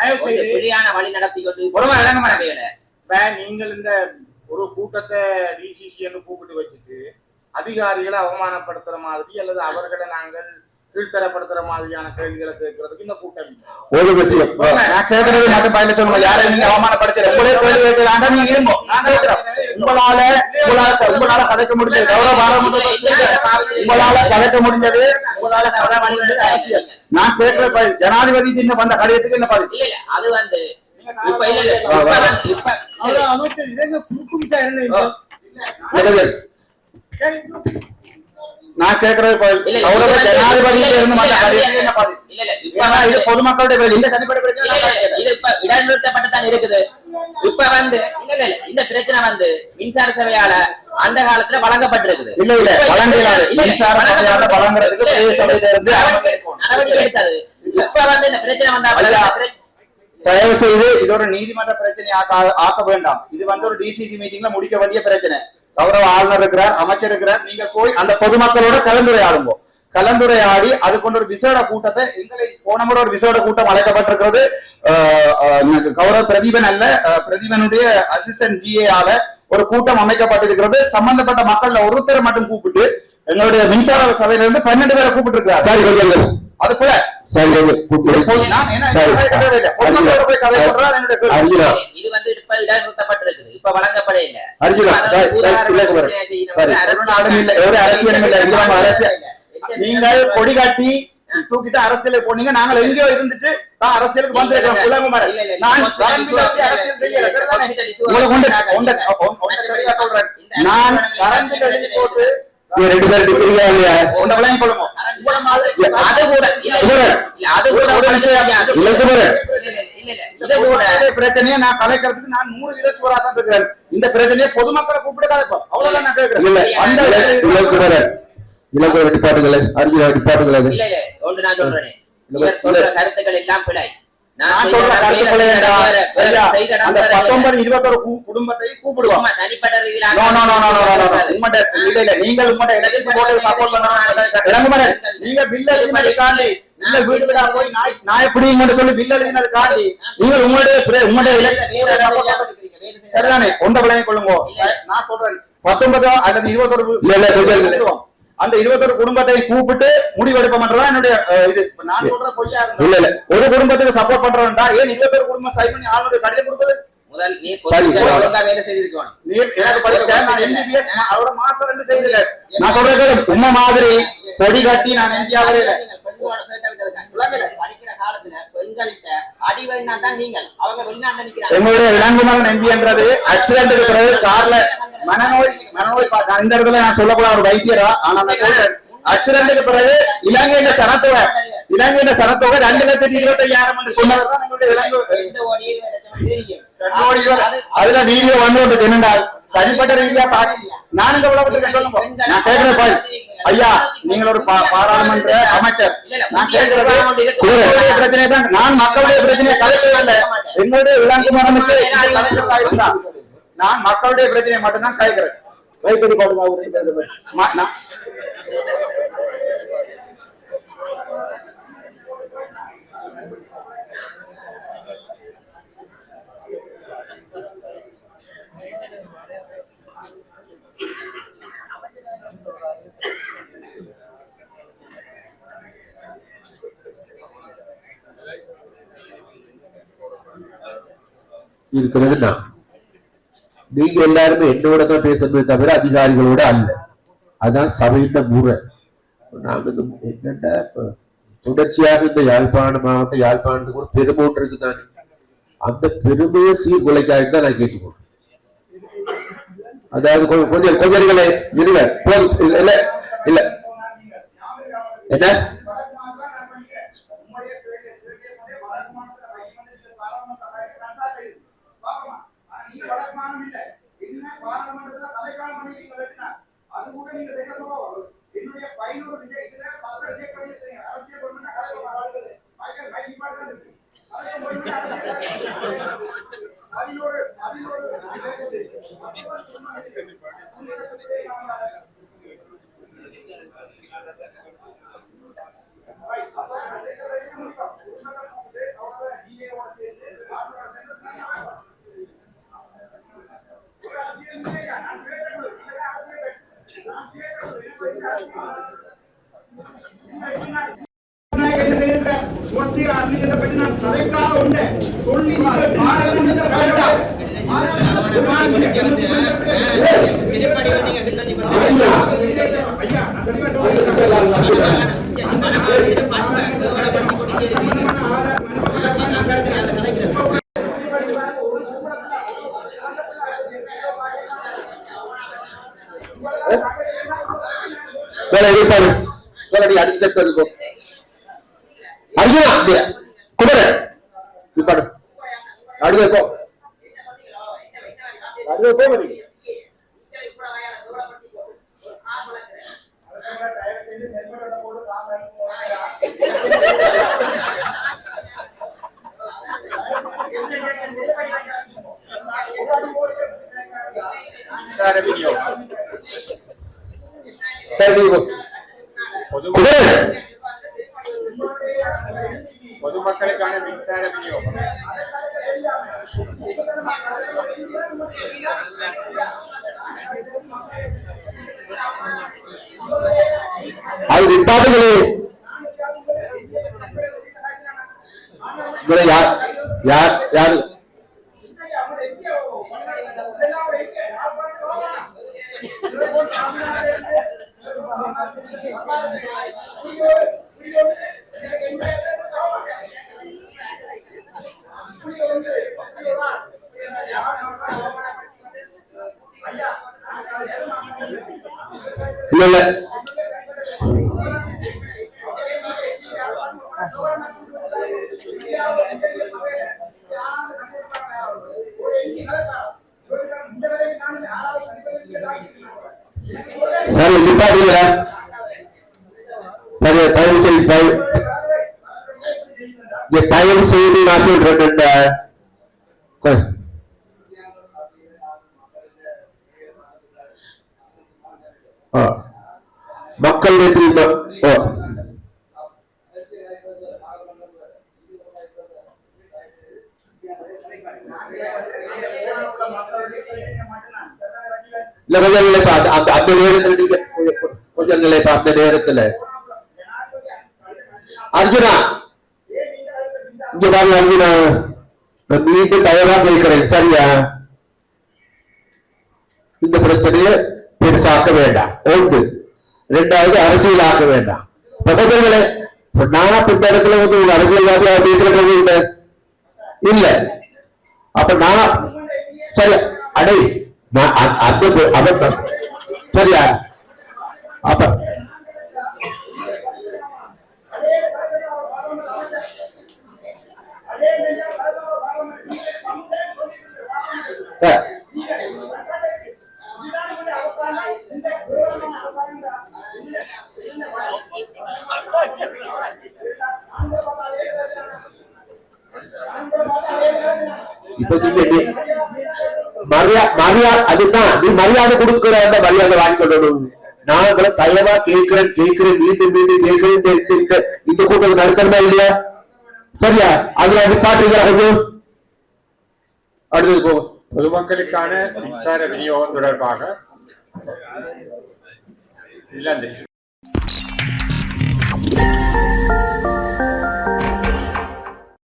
பிழையான வழி நடத்தி கொண்டு நீங்கள் இந்த ஒரு கூட்டத்தை டிசிசின்னு கூப்பிட்டு வச்சுட்டு அதிகாரிகளை அவமானப்படுத்துற மாதிரி அல்லது அவர்களை நாங்கள் கீழ்த்தரப்படுத்துற மாதிரியான கேள்விகளை கேட்கறதுக்கு இந்த கூட்டம். ஒரு விஷயம் நான் கேட்கறது மட்டும் பதில சொல்லுங்க யாரையும் நீங்க அவமானப்படுத்தல உங்களே கேள்வி கேட்கலாண்டா நீங்க இருங்கோ நான் கேட்கிறேன் உங்களால உங்களால உங்களால கதைக்க முடிஞ்சது கௌரவ பாராளுமன்ற உங்களால கதைக்க முடிஞ்சது உங்களால. நான் கேட்கிற ஜனாதிபதி சின்ன வந்த கடிதத்துக்கு என்ன பதில் அது வந்து இப்ப இல்ல அமைச்சர் இதங்க குறுக்கு விசாரணை இல்லை. நிகழ்வு. நான் வந்து- ஜனாதிபதி இது பொதுமக்களுடைய தனிப்பட்ட பிரச்சனை இல்ல, கேட்கிறேன். இது இப்ப இடைநிறுத்தப்பட்டுதான் இருக்குது இப்ப வந்து இல்ல இல்ல இல்ல, இந்த பிரச்சனை வந்து மின்சார சபையால அந்த காலத்துல வழங்கப்பட்டிருக்குது இல்ல இல்ல வழங்கலாது மின்சார சபையால வழங்குறதுக்கு நடவடிக்கை எடுத்தது இப்ப வந்து இந்த பிரச்சனை வந்தா தயவு செய்து இது ஒரு நீதிமன்ற பிரச்சனை ஆக்க ஆக்க வேண்டாம் இது வந்து ஒரு டிசிசி மீட்டிங்ல முடிக்க வேண்டிய பிரச்சனை கௌரவ ஆளுநர் இருக்கிறார் அமைச்சர் இருக்கிறார் நீங்க போய் அந்த பொதுமக்களோட கலந்துரையாடுங்க. கலந்துரையாடி அது கொண்டு ஒரு விசேட கூட்டத்தை எங்களை போன முறை ஒரு விசேட கூட்டம் அழைக்கப்பட்டிருக்கிறது. கௌரவ பிரதீபன் அல்ல பிரதீபனுடைய அசிஸ்டன்ட் ஜிஏ ஆல ஒரு கூட்டம் அமைக்கப்பட்டிருக்கிறது. சம்பந்தப்பட்ட மக்கள்ல ஒருத்தரை மட்டும் கூப்பிட்டு எங்களுடைய மின்சார சபையில இருந்து பன்னெண்டு பேரை கூப்பிட்டு இருக்கிறார் சரி கொஞ்சம் அது கூட சரி. போய் இது வந்து இப்ப இடைநிறுத்தப்பட்டிருக்குது இப்ப வழங்கப்பட இல்ல. அர்ஜுனா, இப்ப சரி, அதாவது சரி, உதாரண இல்ல, இல்ல. பிரச்சனை செய்யணும். சரி. அரசு- ஒரு நாளும் இல்லை, ஒரு அரசியலும் இல்லை. இங்க நம்ம அரசியல். நீங்கள் கொடி காட்டி தூக்கிட்டு அரசியலுக்கு போனீங்க நாங்கள் எங்கேயோ இருந்துட்டு தான் அரசியலுக்கு வந்திருக்கோம் குலகுமாரன். நான் கரண்ட் எழுதி போட்டு ரெண்டு பேரும் இருக்கிறீங்களா இல்லையா? உங்களை மாதிரி அது கூட. அது கூட. பிரச்சனையை நான் கலைக்கிறதுக்கு நான் நூறு இலட்சுவரா தான் இருக்கிறேன். இந்த பிரச்சனையை பொதுமக்களை கூப்பிட்டு கலைப்போம் அவ்வளவுதான் நான் கேட்கிறேன். இல்ல அந்த இலக்குமரன் இலக்குமர டிபார்ட்டுகளை அர்ஜுனா டிபார்ட்டுகளை இல்ல இல்ல ஒன்று நான் சொல்றேன். இல்ல, இவர் சொல்ற. கருத்துக்கள் எல்லாம் பிழை. குடும்பத்தை கூப்பிடுவோம். நீங்கள் உங்களுடைய கொள்ளுங்க. நான் சொல்றேன். பத்தொன்பதோ அல்லது இருபத்தொரு அந்த இருபத்தொரு குடும்பத்தை கூப்பிட்டு முடிவெடுப்போம்ன்றதா என்னுடைய இது. இப்ப நான் சொல்ற பொய்யா இருந்தா? இல்ல இல்ல. ஒரு குடும்பத்துக்கு சப்போர்ட் பண்றோம்டா ஏன் இருபத்தொரு குடும்பம் சைன் பண்ணி ஆளுநர் கடிதம் கொடுக்குது முதல் நீ வேலை செய்திருக்கணும். நீ எனக்கு நான் எம்பிபிஎஸ் அவரோட மாசம் ரெண்டு செய்தில நான் சொல்றது உண்மை மாதிரி கொடி கட்டி நான் எம்பி ஆகல அடி அவங்க எங்களுடைய இளங்குமரன் எம்பி என்றது ஆக்சிடென்ட் பிறகு கார்ல மனநோய் மனநோய் பா- இந்த இடத்துல நான் சொல்லக்கூடாது ஒரு வைத்தியரா? ஆனா நான் சொல்றேன் பிறகு இலங்கையில சனத்தொகை இலங்கையில சனத்தொகை ரெண்டு லட்சத்தி இருபத்தி ஐயாயிரம் என்று சொன்னவர் அதுல வீடியோ வந்து ஒன்று என்னென்றால் தனிப்பட்ட ரீதியா பாக்கி நான் இந்த உலகத்துக்கு சொல்லுங்க நான் கேட்கிறேன் ஐயா நீங்கள் ஒரு பாராளுமன்ற அமைச்சர். நான் கேட்கிறது பிரச்சனை தான் நான் மக்களுடைய பிரச்சனையை கலைக்கவில்லை இந்த கலைஞர்களா இருந்தா நான் மக்களுடைய பிரச்சனையை மட்டும்தான் கலைக்கிறேன். வைப்பதி போடுங்க அவரு. இருக்கிறது நான் நீங்க எல்லாருமே என்னோட தான் பேசணுமே தவிர அதிகாரிகளோட அல்ல. அதான் சபையிட்ட முறை. நாங்க இந்த இப்ப தொடர்ச்சியாக இந்த யாழ்ப்பாண மாவட்டம் யாழ்ப்பாணத்துக்கு ஒரு பெருமை ஒன்று இருக்குதானே? அந்த பெருமையை சீர்குலைக்காக தான் நான் கேட்டுக்கோங்க அதாவது கொஞ்சம் கொஞ்சம் இருங்க. போதும். இல்ல இல்ல இல்ல. என்ன? मान मिल जाए வேறடி அடிச்சு செட் இருக்கும் அர்ஜுனா കുമരൻ സൂപ്പർ അടുത്ത വെക്കോ അടുത്ത വെക്കോ മതി Termino. Termino. மக்களுக்கான மின்சார விநியோகம். அது நிப்பாட்டுகளே. இவரை யார் யார் யாரு? இல்ல சரி நிப்பாட்டுங்க சரி தயவு செய்து தயவு தயவு செய்து நான் சொல்றேன் இந்த கொ- இல்ல கொஞ்சம் அந்த நேரத்துல கொஞ்சம் அந்த நேரத்துல. அர்ஜுனா. இங்க பாருங்க அர்ஜுனா. நான் மீண்டும் தயாரா கேட்கிறேன் சரியா? இந்த பிரச்சனையை பெருசாக்க வேண்டாம். ஒன்று ரெண்டாவது அரசியலாக்க வேண்டாம். பக்கத்துல நானா இந்த இடத்துல வந்து உங்க அரசியல்வாதியா பேசுறது இல்ல இல்ல. அப்ப நானா சரி அடை நான் அந்த பு- சரியா? அப்ப இப்ப நீங்க அதுதான். நீ மரியாதை கொடுக்கிற அந்த மரியாதை வாங்கிக்கொள்ளணும் நாங்களும் தயவா கேட்கிறேன் கேட்கிறேன் மீண்டும் மீண்டும் கேட்கிறேன் இந்த- இந்த- நடத்தணுமா இல்லையா? சரியா? அதுல அது கொஞ்சம் அடுத்தது போகும் பொதுமக்களுக்கான மின்சார விநியோகம் தொடர்பாக இல்ல.